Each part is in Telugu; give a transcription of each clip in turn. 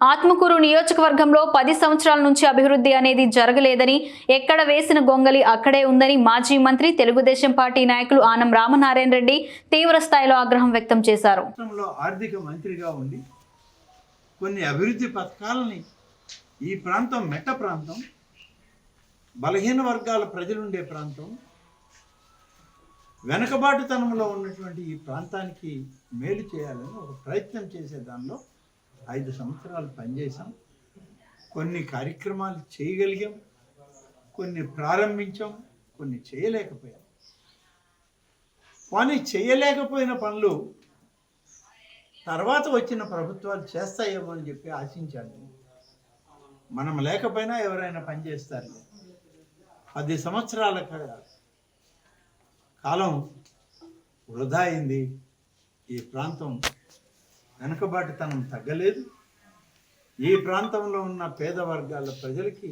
ఆత్మకూరు నియోజకవర్గంలో పది సంవత్సరాల నుంచి అభివృద్ధి అనేది జరగలేదని ఎక్కడ వేసిన గొంగలి అక్కడే ఉందని మాజీ మంత్రి తెలుగుదేశం పార్టీ నాయకులు ఆనం రామనారాయణ రెడ్డి తీవ్ర స్థాయిలో ఆగ్రహం వ్యక్తం చేశారు. ఆర్థిక మంత్రిగా ఉండి కొన్ని అభివృద్ధి పథకాలని ఈ ప్రాంతం మెట్ట ప్రాంతం బలహీన వర్గాల ప్రజలుండే ప్రాంతం వెనకబాటుతనంలో ఉన్నటువంటి ఈ ప్రాంతానికి మేలు చేయాలని ఒక ప్రయత్నం చేసే దానిలో ఐదు సంవత్సరాలు పనిచేసాం కొన్ని కార్యక్రమాలు చేయగలిగాం. కొన్ని ప్రారంభించాం. కొన్ని చేయలేకపోయాం. కానీ చేయలేకపోయిన పనులు తర్వాత వచ్చిన ప్రభుత్వాలు చేస్తాయేమో అని చెప్పి ఆశించాను. మనం లేకపోయినా ఎవరైనా పనిచేస్తారు పది సంవత్సరాల కాలం వృధా అయింది. ఈ ప్రాంతం వెనుకబాటుతనం తగ్గలేదు. ఈ ప్రాంతంలో ఉన్న పేద వర్గాల ప్రజలకి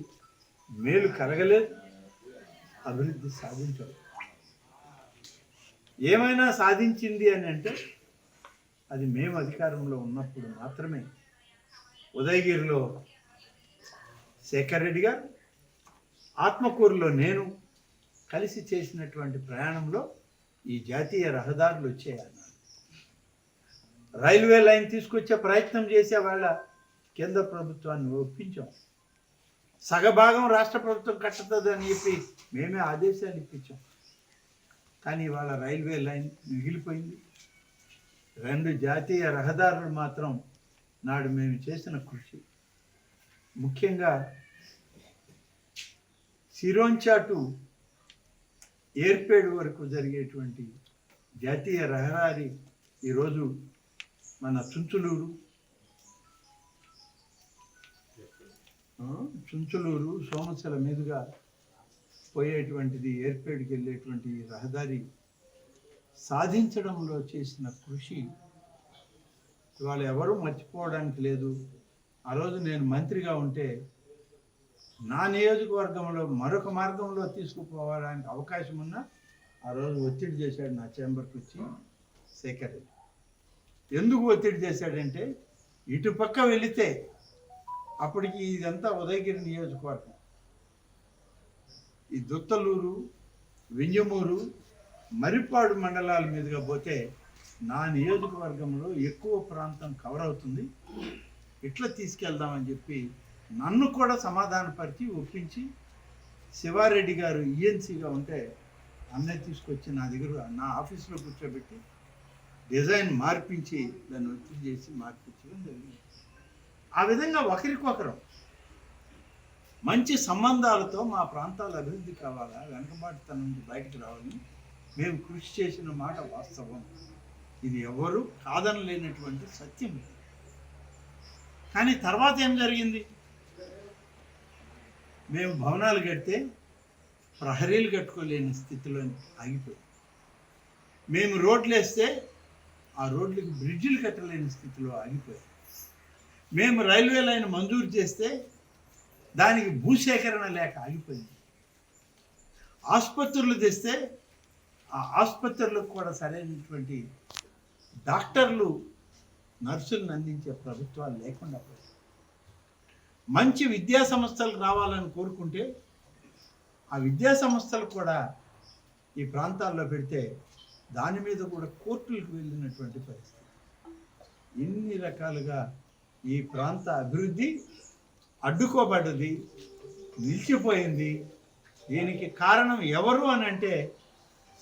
మేలు కలగలేదు. అభివృద్ధి సాధించలేదు. ఏమైనా సాధించింది అని అంటే అది మేము అధికారంలో ఉన్నప్పుడు మాత్రమే. ఉదయగిరిలో శేఖర్ రెడ్డి గారు ఆత్మకూరులో నేను కలిసి చేసినటువంటి ప్రయాణంలో ఈ జాతీయ రహదారులు వచ్చాయన్నారు రైల్వే లైన్ తీసుకొచ్చే ప్రయత్నం చేసే వాళ్ళ కేంద్ర ప్రభుత్వాన్ని ఒప్పించాం. సగభాగం రాష్ట్ర ప్రభుత్వం కట్టదు అని చెప్పి మేమే ఆదేశాలు ఇప్పించాం. కానీ ఇవాళ రైల్వే లైన్ మిగిలిపోయింది. రెండు జాతీయ రహదారులు మాత్రం నాడు మేము చేసిన కృషి. ముఖ్యంగా సిరోంచాటు ఏర్పేడు వరకు జరిగేటువంటి జాతీయ రహదారి ఈరోజు మన చుంచులూరు చుంచులూరు సోమశల మీదుగా పోయేటువంటిది ఏర్పేడుకి వెళ్ళేటువంటి రహదారి సాధించడంలో చేసిన కృషి ఇవాళ ఎవరూ మర్చిపోవడానికి లేదు ఆ రోజు నేను మంత్రిగా ఉంటే నా నియోజకవర్గంలో మరొక మార్గంలో తీసుకుపోవడానికి అవకాశం ఉన్నా ఆ రోజు ఒత్తిడి చేశాడు నా చేంబర్కి వచ్చి శేఖర్ రెడ్డి. ఎందుకు ఒత్తిడి చేశాడంటే ఇటుపక్క వెళితే అప్పటికి ఇదంతా ఉదయగిరి నియోజకవర్గం. ఈ దుత్తలూరు వింజమూరు మరిపాడు మండలాల మీదుగా పోతే నా నియోజకవర్గంలో ఎక్కువ ప్రాంతం కవర్ అవుతుంది. ఇట్లా తీసుకెళ్దామని చెప్పి నన్ను కూడా సమాధానపరిచి ఒప్పించి శివారెడ్డి గారు ఈఎన్సీగా ఉంటే అన్నయ్య తీసుకొచ్చి నా దగ్గర నా ఆఫీస్లో కూర్చోబెట్టి డిజైన్ మార్పించి దాన్ని ఒత్తిడి చేసి మార్పించడం జరిగింది. ఆ విధంగా ఒకరికొకరం మంచి సంబంధాలతో మా ప్రాంతాల అభివృద్ధి కావాలా వెనకబాటుతనం నుంచి బయటకు రావాలని మేము కృషి చేసిన మాట వాస్తవం. ఇది ఎవరు కాదనలేనటువంటి సత్యం కానీ తర్వాత ఏం జరిగింది? మేము భవనాలు కడితే ప్రహరీలు కట్టుకోలేని స్థితిలో ఆగిపోయి. మేము రోడ్లు వేస్తే ఆ రోడ్లకు బ్రిడ్జిలు కట్టలేని స్థితిలో ఆగిపోయాయి మేము రైల్వే లైన్ మంజూరు చేస్తే దానికి భూసేకరణ లేక ఆగిపోయింది. ఆసుపత్రులు తెస్తే ఆ ఆసుపత్రులకు కూడా సరైనటువంటి డాక్టర్లు నర్సులను అందించే ప్రభుత్వాలు లేకుండా పోయాయి. మంచి విద్యా సంస్థలు రావాలని కోరుకుంటే ఆ విద్యా సంస్థలు కూడా ఈ ప్రాంతాల్లో పెడితే దాని మీద కూడా కోర్టులకు వెళ్ళినటువంటి పరిస్థితి. ఇన్ని రకాలుగా ఈ ప్రాంత అభివృద్ధి అడ్డుకోబడ్డది నిలిచిపోయింది దీనికి కారణం ఎవరు అని అంటే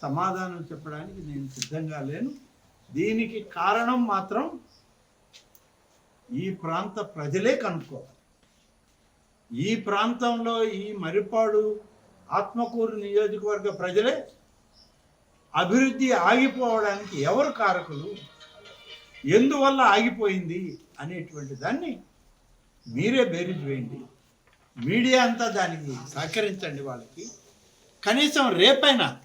సమాధానం చెప్పడానికి నేను సిద్ధంగా లేను. దీనికి కారణం మాత్రం ఈ ప్రాంత ప్రజలే కనుక్కోవాలి. ఈ ప్రాంతంలో ఈ మరిపాడు ఆత్మకూరు నియోజకవర్గ ప్రజలే అభివృద్ధి ఆగిపోవడానికి ఎవరు కారకులు? ఎందువల్ల ఆగిపోయింది అనేటువంటి దాన్ని మీరే బేరీజ్ వేయండి. మీడియా అంతా దానికి సహకరించండి వాళ్ళకి. కనీసం రేపైనా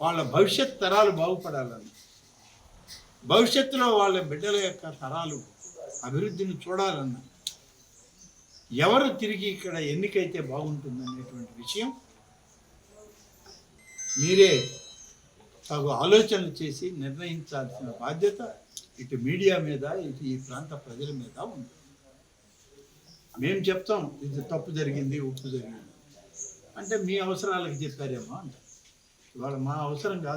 వాళ్ళ భవిష్యత్ తరాలు బాగుపడాలని. భవిష్యత్తులో వాళ్ళ బిడ్డల యొక్క తరాలు అభివృద్ధిని చూడాలన్న ఎవరు తిరిగి ఇక్కడ ఎన్నికైతే బాగుంటుందనేటువంటి విషయం మీరే తగు ఆలోచనలు చేసి నిర్ణయించాల్సిన బాధ్యత ఇటు మీడియా మీద ఇటు ఈ ప్రాంత ప్రజల మీద ఉంది. మేము చెప్తాం ఇది తప్పు జరిగింది ఉప్పు జరిగింది. అంటే మీ అవసరాలకు చెప్పారేమో అంట. ఇవాళ మా అవసరం కాదు.